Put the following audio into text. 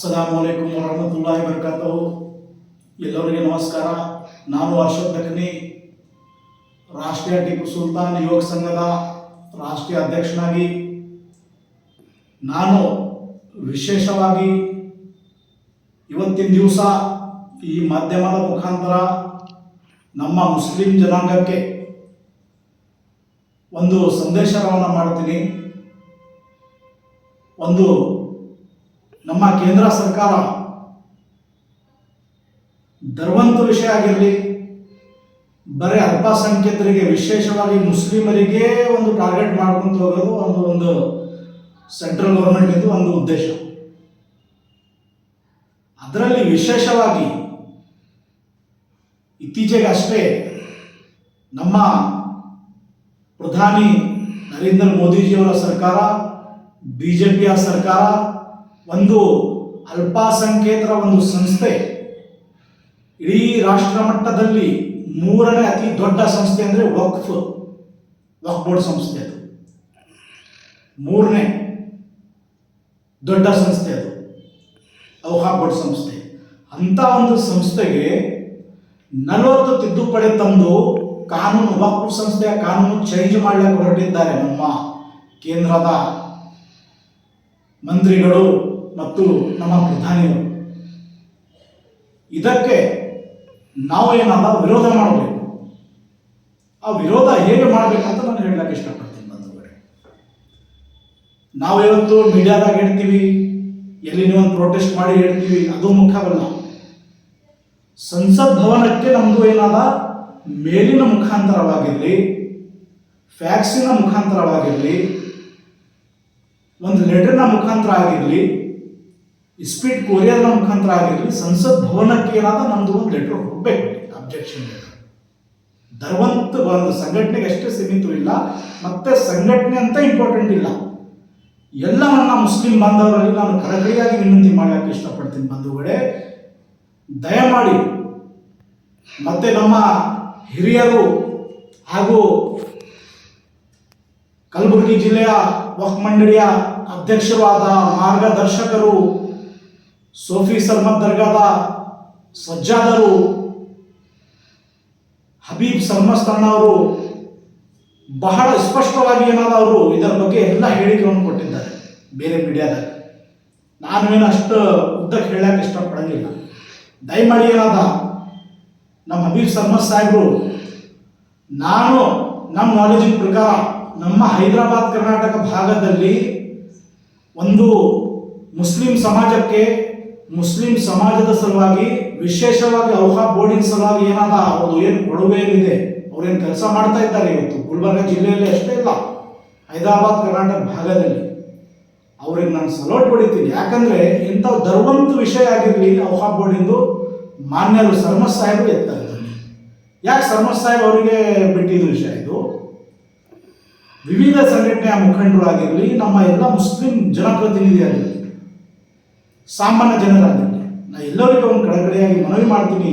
ಅಸ್ಸಲಾಮು ಅಲೈಕುಮ್ ವರಹಮತುಲ್ಲಾಹಿ ಬರ್ಕಾತು ಎಲ್ಲರಿಗೆ ನಮಸ್ಕಾರ. ನಾನು ಅಶೋಕ್ ದಖನಿ ರಾಷ್ಟ್ರೀಯ ಟಿಪ್ಪು ಸುಲ್ತಾನ್ ಯುವಕ ಸಂಘದ ರಾಷ್ಟ್ರೀಯ ಅಧ್ಯಕ್ಷನಾಗಿ. ನಾನು ವಿಶೇಷವಾಗಿ ಇವತ್ತಿನ ದಿವಸ ಈ ಮಾಧ್ಯಮದ ಮುಖಾಂತರ ನಮ್ಮ ಮುಸ್ಲಿಂ ಜನಾಂಗಕ್ಕೆ ಒಂದು ಸಂದೇಶವನ್ನು ಮಾಡ್ತೀನಿ. ಒಂದು ನಮ್ಮ ಕೇಂದ್ರ ಸರ್ಕಾರ ಧರ್ವಂತ ವಿಷಯ ಆಗಿರಲಿ, ಬರೀ ಅಲ್ಪಸಂಖ್ಯಾತರಿಗೆ ವಿಶೇಷವಾಗಿ ಮುಸ್ಲಿಮರಿಗೆ ಒಂದು ಟಾರ್ಗೆಟ್ ಮಾಡ್ಕೊಂತ ಹೋಗೋದು ಒಂದು ಒಂದು ಸೆಂಟ್ರಲ್ ಗೌರ್ಮೆಂಟ್ ಒಂದು ಉದ್ದೇಶ. ಅದರಲ್ಲಿ ವಿಶೇಷವಾಗಿ ಇತ್ತೀಚೆಗೆ ಅಷ್ಟೇ ನಮ್ಮ ಪ್ರಧಾನಿ ನರೇಂದ್ರ ಮೋದಿಜಿಯವರ ಸರ್ಕಾರ ಬಿ ಜೆ ಪಿಯ ಸರ್ಕಾರ ಒಂದು ಅಲ್ಪಸಂಖ್ಯಾತರ ಒಂದು ಸಂಸ್ಥೆ. ಇಡೀ ರಾಷ್ಟ್ರ ಮಟ್ಟದಲ್ಲಿ ಮೂರನೇ ಅತಿ ದೊಡ್ಡ ಸಂಸ್ಥೆ ಅಂದರೆ ವಕ್ಫ್ ವಕ್ಫ್ ಬೋರ್ಡ್ ಸಂಸ್ಥೆ ಅದು. ಮೂರನೇ ದೊಡ್ಡ ಸಂಸ್ಥೆ ಅದು ಅವಹಾ ಬೋರ್ಡ್ ಸಂಸ್ಥೆ. ಅಂತ ಒಂದು ಸಂಸ್ಥೆಗೆ ನಲವತ್ತು ತಿದ್ದುಪಡಿ ತಂದು ಕಾನೂನು, ವಕ್ಫ್ ಸಂಸ್ಥೆಯ ಕಾನೂನು ಚೇಂಜ್ ಮಾಡಲಿಕ್ಕೆ ಹೊರಟಿದ್ದಾರೆ ನಮ್ಮ ಕೇಂದ್ರದ ಮಂತ್ರಿಗಳು. ಮತ್ತು ನಮ್ಮ ಪ್ರಧಾನಿಯವರು ಇದಕ್ಕೆ ನಾವು ಏನಲ್ಲ ವಿರೋಧ ಮಾಡಬೇಕು. ಆ ವಿರೋಧ ಹೇಗೆ ಅಂತ ನಾನು ಹೇಳಕ್ಕೆ ಇಷ್ಟಪಡ್ತೀನಿ ಬಂಧುಗಳೇ. ನಾವು ಇವತ್ತು ಮೀಡಿಯಾದಾಗ ಹೇಳ್ತೀವಿ, ಎಲ್ಲಿ ಒಂದು ಪ್ರೊಟೆಸ್ಟ್ ಮಾಡಿ ಹೇಳ್ತೀವಿ, ಅದು ಮುಖ್ಯವಲ್ಲ. ಸಂಸತ್ ಭವನಕ್ಕೆ ನಮ್ಮದು ಏನಾದ ಮೇಲಿನ ಮುಖಾಂತರವಾಗಿರಲಿ ಫ್ಯಾಕ್ಸಿನ ಮುಖಾಂತರವಾಗಿರಲಿ, ಒಂದು ಲೆಟರ್ನ ಮುಖಾಂತರ ಆಗಿರಲಿ ಸ್ಪೀಡ್ ಕೊರಿಯರ್ನ ಮುಖಾಂತರ ಆಗಿರಲಿ, ಸಂಸತ್ ಭವನಕ್ಕೆ ಏನಾದ ನಮ್ದು ಒಂದು ಲೆಟರ್ ಹೋಗ್ಬೇಕು. ಅಬ್ಜೆಕ್ಷನ್ ಧರ್ವಂತ ಒಂದು ಸಂಘಟನೆಗೆ ಅಷ್ಟೇ ಸೀಮಿತವಿಲ್ಲ ಮತ್ತೆ ಸಂಘಟನೆ ಅಂತ ಇಂಪಾರ್ಟೆಂಟ್ ಇಲ್ಲ. ಎಲ್ಲ ನನ್ನ ಮುಸ್ಲಿಂ ಬಾಂಧವರಲ್ಲಿ ನಾನು ಕಳಕಳಿಯಾಗಿ ವಿನಂತಿ ಮಾಡಲಿಕ್ಕೆ ಇಷ್ಟಪಡ್ತೀನಿ ಬಂಧುಗಳೇ. ದಯಮಾಡಿ ಮತ್ತೆ ನಮ್ಮ ಹಿರಿಯರು ಹಾಗೂ ಕಲಬುರಗಿ ಜಿಲ್ಲೆಯ ವಕ್ಫ್ ಮಂಡಳಿಯ ಅಧ್ಯಕ್ಷರು ಮಾರ್ಗದರ್ಶಕರು ಸೋಫಿ ಸರ್ಮದ್ ದರ್ಗಾದ ಸಜ್ಜಾದರು ಹಬೀಬ್ ಸರ್ಮಸ್ತಣ್ಣ ಅವರು ಬಹಳ ಸ್ಪಷ್ಟವಾಗಿ ಏನಾದ ಅವರು ಇದರ ಬಗ್ಗೆ ಎಲ್ಲ ಹೇಳಿಕೆಗಳನ್ನು ಕೊಟ್ಟಿದ್ದಾರೆ ಬೇರೆ ಮೀಡಿಯಾದಾಗ. ನಾನು ಏನು ಅಷ್ಟು ಉದ್ದಕ್ಕೆ ಹೇಳಕ್ಕೆ ಇಷ್ಟಪಡಂಗಿಲ್ಲ. ದಯಮಾಡಿ ಏನಾದ, ನಮ್ಮ ಹಬೀಬ್ ಸರ್ಮದ್ ಸಾಹೇಬರು, ನಾನು ನಮ್ಮ ನಾಲೆಜಿನ ಪ್ರಕಾರ ನಮ್ಮ ಹೈದರಾಬಾದ್ ಕರ್ನಾಟಕ ಭಾಗದಲ್ಲಿ ಒಂದು ಮುಸ್ಲಿಂ ಸಮಾಜಕ್ಕೆ ಮುಸ್ಲಿಂ ಸಮಾಜದ ಸಲುವಾಗಿ, ವಿಶೇಷವಾಗಿ ಔಹಾ ಬೋರ್ಡಿನ ಸಲುವಾಗಿ ಏನಾದ ಅವ್ರದ್ದು ಏನು ಕೊಡುಗೆ ಏನಿದೆ, ಅವ್ರೇನು ಕೆಲಸ ಮಾಡ್ತಾ ಇದ್ದಾರೆ ಇವತ್ತು? ಗುಲ್ಬರ್ಗ ಜಿಲ್ಲೆಯಲ್ಲಿ ಅಷ್ಟೇ ಇಲ್ಲ. ಹೈದರಾಬಾದ್, ಕರ್ನಾಟಕ ಭಾಗದಲ್ಲಿ. ಅವ್ರಿಗೆ ನಾನು ಸಲೋಟ್ ಹೊಡಿತೀನಿ. ಯಾಕಂದ್ರೆ ಇಂಥ ಧರ್ವಂತ ವಿಷಯ ಆಗಿರಲಿ ಔಹಾ ಬೋರ್ಡಿಂದು ಮಾನ್ಯರು ಸರ್ಮಸ್ ಸಾಹೇಬರು ಎತ್ತಾರೆ. ಇದನ್ನು. ಯಾಕೆ ಸರ್ಮಸ್ ಸಾಹೇಬ್ ಅವರಿಗೆ ಬಿಟ್ಟಿದ್ದು ವಿಷಯ ಇದು? ವಿವಿಧ ಸಂಘಟನೆಯ ಮುಖಂಡರು ಆಗಿರಲಿ, ನಮ್ಮ ಎಲ್ಲ ಮುಸ್ಲಿಂ ಜನಪ್ರತಿನಿಧಿಯಾಗಿರಲಿ. ಸಾಮಾನ್ಯ ಜನರಾಗಿರಲಿ ನಾ ಎಲ್ಲರಿಗೂ ಒಂದು ಕಳಕಳಿಯಾಗಿ ಮನವಿ ಮಾಡ್ತೀನಿ.